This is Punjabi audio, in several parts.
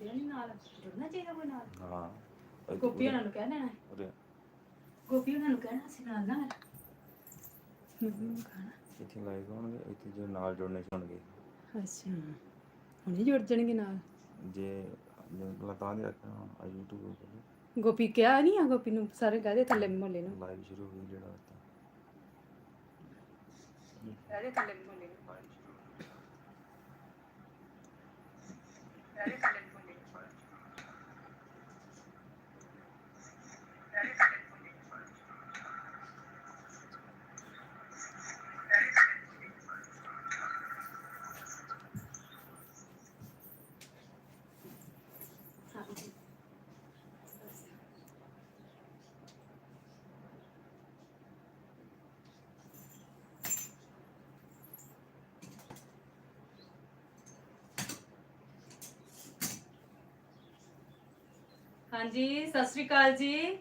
ਨਹੀਂ ਨਾਲ ਜੁੜਨਾ ਚਾਹੀਦਾ ਕੋਈ ਨਾਲ? ਹਾਂ ਗੋਪੀ ਉਹਨਾਂ ਨੂੰ ਕਹਿ ਦੇਣਾ ਗੋਪੀ ਉਹਨਾਂ ਨੂੰ ਕਹਿਣਾ ਸੀ ਨਾਲ ਨਾਲ। ਮੰਮੀ ਨੂੰ ਕਹਿਣਾ। ਇੱਥੇ ਲਾਈਕ ਹੋਣਗੇ ਇੱਥੇ ਜੋ ਨਾਲ ਜੁੜਨੇ ਹੋਣਗੇ ਅੱਛਾ ਹੁਣੇ ਜੁੜ ਜਾਣਗੇ ਨਾਲ? ਜੇ ਜੇ ਤਾਂ ਨਹੀਂ ਰੱਖਣਾ ਆ YouTube ਗੋਪੀ ਕਿਹਾ ਨਹੀਂ ਆ ਗੋਪੀ ਨੂੰ ਸਾਰੇ ਕਹਦੇ ਥੱਲੇ ਮੋਲੇ ਨੂੰ। ਲਾਈਵ ਸ਼ੁਰੂ ਹੋ ਗਈ ਜਿਹੜਾ ਤਾਂ ਕਹਦੇ ਥੱਲੇ ਮੋਲੇ ਨੂੰ। ਕਹਦੇ ਥੱਲੇ ਮੋਲੇ ਨੂੰ ਹਾਂਜੀ ਹਾਂਜੀ, ਸਤਿ ਸ੍ਰੀ ਅਕਾਲ ਜੀ।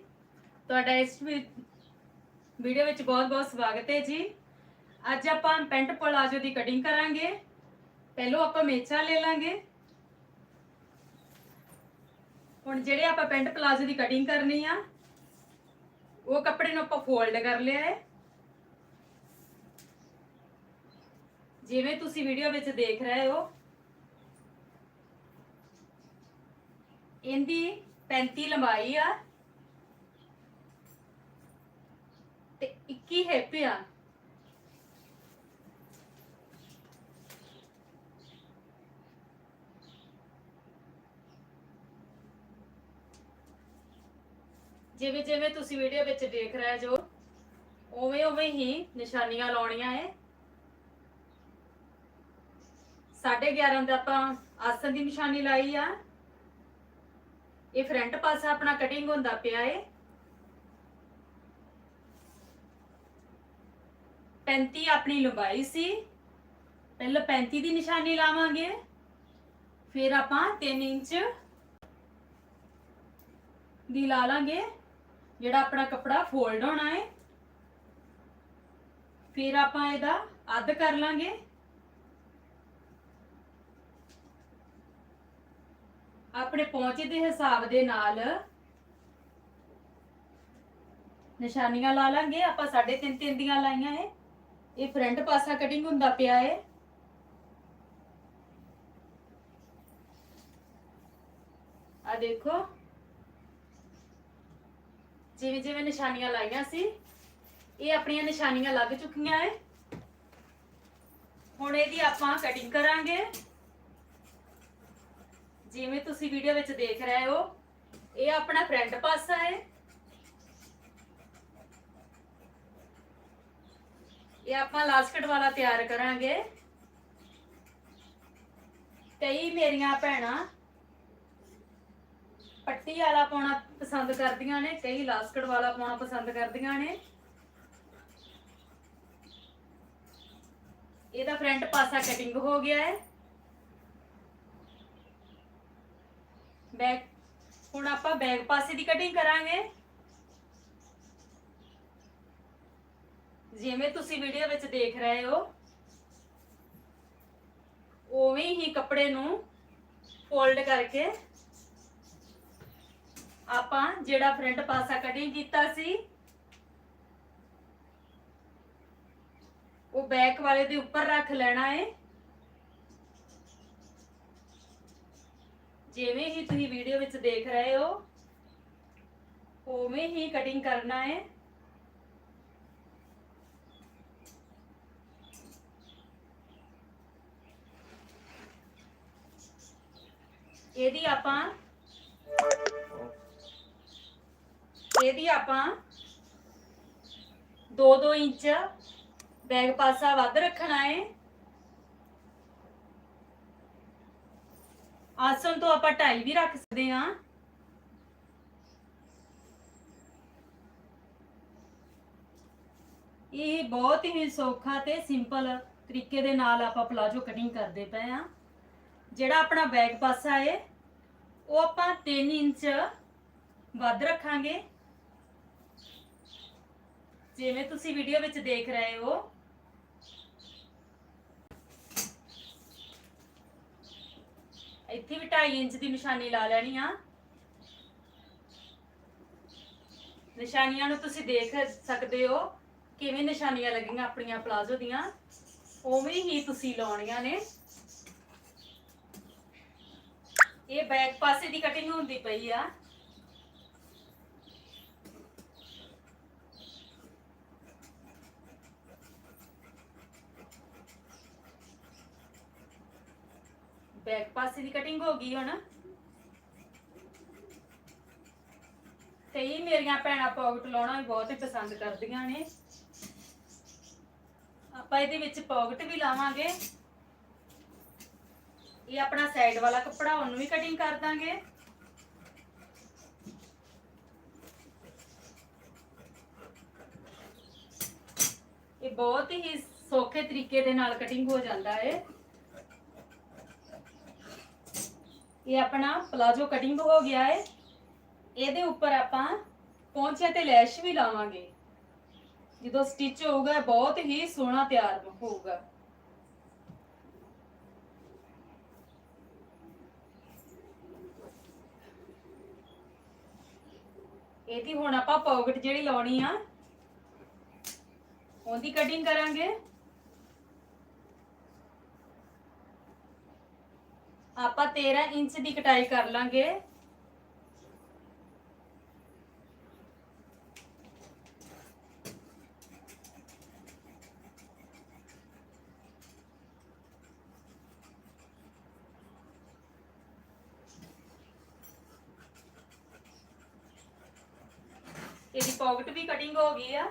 ਤੁਹਾਡਾ ਇਸ ਵੀਡੀਓ ਵਿੱਚ ਬਹੁਤ-ਬਹੁਤ ਸਵਾਗਤ ਹੈ ਜੀ। ਅੱਜ ਆਪਾਂ ਪੈਂਟ ਪਲਾਜੋ ਦੀ ਕਟਿੰਗ ਕਰਾਂਗੇ। ਪਹਿਲਾਂ ਆਪਾਂ ਮੇਚਾ ਲੈ ਲਾਂਗੇ। ਹੁਣ ਜਿਹੜੇ ਆਪਾਂ ਪੈਂਟ ਪਲਾਜੋ ਦੀ ਕਟਿੰਗ ਕਰਨੀ ਆ, ਉਹ ਕੱਪੜੇ ਨੂੰ ਆਪਾਂ ਫੋਲਡ ਕਰ ਲਿਆ ਹੈ। ਜਿਵੇਂ ਤੁਸੀਂ ਵੀਡੀਓ ਵਿੱਚ ਦੇਖ ਰਹੇ ਹੋ, ਇਹਦੀ 35 ਲੰਬਾਈ ਆ। ਤੇ 21 ਹਿੱਪ ਆ। ਜਿਵੇਂ ਜਿਵੇਂ ਤੁਸੀਂ ਵੀਡੀਓ ਵਿੱਚ ਦੇਖ ਰਹੇ ਜੋ, ਉਵੇਂ ਉਵੇਂ ਹੀ ਨਿਸ਼ਾਨੀਆਂ ਲਾਉਣੀਆਂ ਹੈ 11.5 ਦਾ ਆਪਾਂ ਆਸਨ ਦੀ ਨਿਸ਼ਾਨੀ ਲਾਈ ਆ। ਇਹ ਫਰੰਟ ਪਾਸਾ ਆਪਣਾ ਕਟਿੰਗ ਹੁੰਦਾ ਪਿਆ ਏ। 35 ਆਪਣੀ ਲੰਬਾਈ ਸੀ। ਪਹਿਲਾਂ 35 ਦੀ ਨਿਸ਼ਾਨੀ ਲਾਵਾਂਗੇ। ਫਿਰ ਆਪਾਂ 3 ਇੰਚ ਦੀ ਲਾ ਲਾਂਗੇ, ਜਿਹੜਾ ਆਪਣਾ ਕੱਪੜਾ ਫੋਲਡ ਹੋਣਾ ਹੈ ਫਿਰ ਆਪਾਂ ਇਹਦਾ ਅੱਧ ਕਰ ਲਾਂਗੇ। ਆਪਣੇ ਪਹੁੰਚੇ ਦੇ ਹਿਸਾਬ ਦੇ ਨਾਲ ਨਿਸ਼ਾਨੀਆਂ ਲਾ ਲਾਂਗੇ। ਆਪਾਂ 3.5 ਤਿੰਨ ਦੀਆਂ ਲਾਈਆਂ ਏ ਇਹ ਫਰੰਟ ਪਾਸਾ ਕਟਿੰਗ ਹੁੰਦਾ ਪਿਆ ਏ ਆ ਦੇਖੋ। ਜਿਵੇਂ ਜਿਵੇਂ ਨਿਸ਼ਾਨੀਆਂ ਲਾਈਆਂ ਸੀ, ਇਹ ਆਪਣੀਆਂ ਨਿਸ਼ਾਨੀਆਂ ਲੱਗ ਚੁੱਕੀਆਂ ਏ ਹੁਣ ਇਹਦੀ ਆਪਾਂ ਕਟਿੰਗ ਕਰਾਂਗੇ। ਜਿਵੇਂ ਤੁਸੀਂ ਵੀਡੀਓ ਵਿੱਚ ਦੇਖ ਰਹੇ ਹੋ, ਇਹ ਆਪਣਾ ਫਰੰਟ ਪਾਸਾ ਹੈ। ਇਹ ਆਪਾਂ ਲਾਸਕਟ ਵਾਲਾ ਤਿਆਰ ਕਰਾਂਗੇ। ਕਈ ਮੇਰੀਆਂ ਭੈਣਾਂ ਪੱਟੀ ਵਾਲਾ ਪਾਉਣਾ ਪਸੰਦ ਕਰਦੀਆਂ ਨੇ, ਕਈ ਲਾਸਕਟ ਵਾਲਾ ਪਾਉਣਾ ਪਸੰਦ ਕਰਦੀਆਂ ਨੇ। ਇਹਦਾ ਫਰੰਟ ਪਾਸਾ ਕਟਿੰਗ ਹੋ ਗਿਆ ਹੈ। ਬੈਕ ਹੁਣ ਆਪਾਂ ਬੈਕ ਪਾਸੇ ਦੀ ਕਟਿੰਗ ਕਰਾਂਗੇ। ਜਿਵੇਂ ਤੁਸੀਂ ਵੀਡੀਓ ਵਿੱਚ ਦੇਖ ਰਹੇ ਹੋ, ਉਵੇਂ ਹੀ ਕੱਪੜੇ ਨੂੰ ਫੋਲਡ ਕਰਕੇ ਆਪਾਂ ਜਿਹੜਾ ਫਰੰਟ ਪਾਸਾ ਕਟਿੰਗ ਕੀਤਾ ਸੀ, ਉਹ ਬੈਕ ਵਾਲੇ ਦੇ ਉੱਪਰ ਰੱਖ ਲੈਣਾ ਹੈ ਜਿਵੇਂ ਹੀ ਤੁਸੀਂ ਵੀਡੀਓ ਵਿੱਚ ਦੇਖ ਰਹੇ ਹੋ ਉਵੇਂ ਹੀ ਕਟਿੰਗ ਕਰਨਾ ਹੈ ਇਹਦੀ ਆਪਾਂ ਇਹਦੀ ਆਪਾਂ 2-2 ਇੰਚ ਬੈਗ ਪਾਸਾ ਵੱਧ ਰੱਖਣਾ ਹੈ ਆਸਣ ਤੋਂ ਆਪਾਂ ਢਾਈ ਵੀ ਰੱਖ ਸਕਦੇ ਹਾਂ। ਇਹ ਬਹੁਤ ਹੀ ਸੌਖਾ ਤੇ ਸਿੰਪਲ ਤਰੀਕੇ ਦੇ ਨਾਲ ਆਪਾਂ ਪਲਾਜੋ ਕਟਿੰਗ ਕਰਦੇ ਪਏ ਆ ਜਿਹੜਾ ਆਪਣਾ ਬੈਕ ਪਾਸਾ ਹੈ ਉਹ ਆਪਾਂ 3 ਇੰਚ ਵੱਧ ਰੱਖਾਂਗੇ। ਜਿਵੇਂ ਤੁਸੀਂ ਵੀਡੀਓ ਵਿੱਚ ਦੇਖ ਰਹੇ ਹੋ ਇੱਥੇ ਵੀ 2.5 ਇੰਚ ਦੀ ਨਿਸ਼ਾਨੀ ਲਾ ਲੈਣੀ ਆ। ਨਿਸ਼ਾਨੀਆਂ ਨੂੰ ਤੁਸੀਂ ਦੇਖ ਸਕਦੇ ਹੋ ਕਿਵੇਂ ਨਿਸ਼ਾਨੀਆਂ ਲੱਗੀਆਂ ਆਪਣੀਆਂ ਪਲਾਜ਼ੋ ਦੀਆਂ। ਉਵੇਂ ਹੀ ਤੁਸੀਂ ਲਾਉਣੀਆਂ ਨੇ। ਇਹ ਬੈਕ ਪਾਸੇ ਦੀ ਕਟਿੰਗ ਹੁੰਦੀ ਪਈ ਆ। ਬੈਕ ਪਾਸੇ ਦੀ ਕਟਿੰਗ ਹੋ ਗਈ ਹੁਣ। ਕਈ ਮੇਰੀਆਂ ਭੈਣਾਂ ਪਾਕਟ ਲਾਉਣਾ ਵੀ ਬਹੁਤ ਹੀ ਪਸੰਦ ਕਰਦੀਆਂ ਨੇ। ਆਪਾਂ ਇਹਦੇ ਵਿੱਚ ਪਾਕਟ ਵੀ ਲਾਵਾਂਗੇ। ਇਹ ਆਪਣਾ ਸਾਈਡ ਵਾਲਾ ਕੱਪੜਾ ਉਹਨੂੰ ਵੀ ਕਟਿੰਗ ਕਰ ਦਾਂਗੇ। ਇਹ ਬਹੁਤ ਹੀ ਸੌਖੇ ਤਰੀਕੇ ਦੇ ਨਾਲ ਕਟਿੰਗ ਹੋ ਜਾਂਦਾ ਹੈ ਇਹ ਆਪਣਾ ਪਲਾਜੋ ਕਟਿੰਗ ਹੋ ਗਿਆ ਹੈ ਇਹਦੇ ਉੱਪਰ ਆਪਾਂ ਪੌਂਚੇ ਤੇ ਲੈਸ਼ ਵੀ ਲਾਵਾਂਗੇ। ਜਦੋਂ ਸਟਿਚ ਹੋਊਗਾ, ਬਹੁਤ ਹੀ ਸੋਹਣਾ ਤਿਆਰ ਹੋਊਗਾ। ਇਹਦੀ ਹੁਣ ਆਪਾਂ ਪਾਕਟ ਜਿਹੜੀ ਲਾਉਣੀ ਆ, ਉਹਦੀ ਕਟਿੰਗ ਕਰਾਂਗੇ। ਆਪਾਂ 13 ਇੰਚ ਦੀ ਕਟਾਈ ਕਰ ਲਾਂਗੇ ਇਹਦੀ ਪਾਕਟ ਵੀ ਕਟਿੰਗ ਹੋ ਗਈ ਆ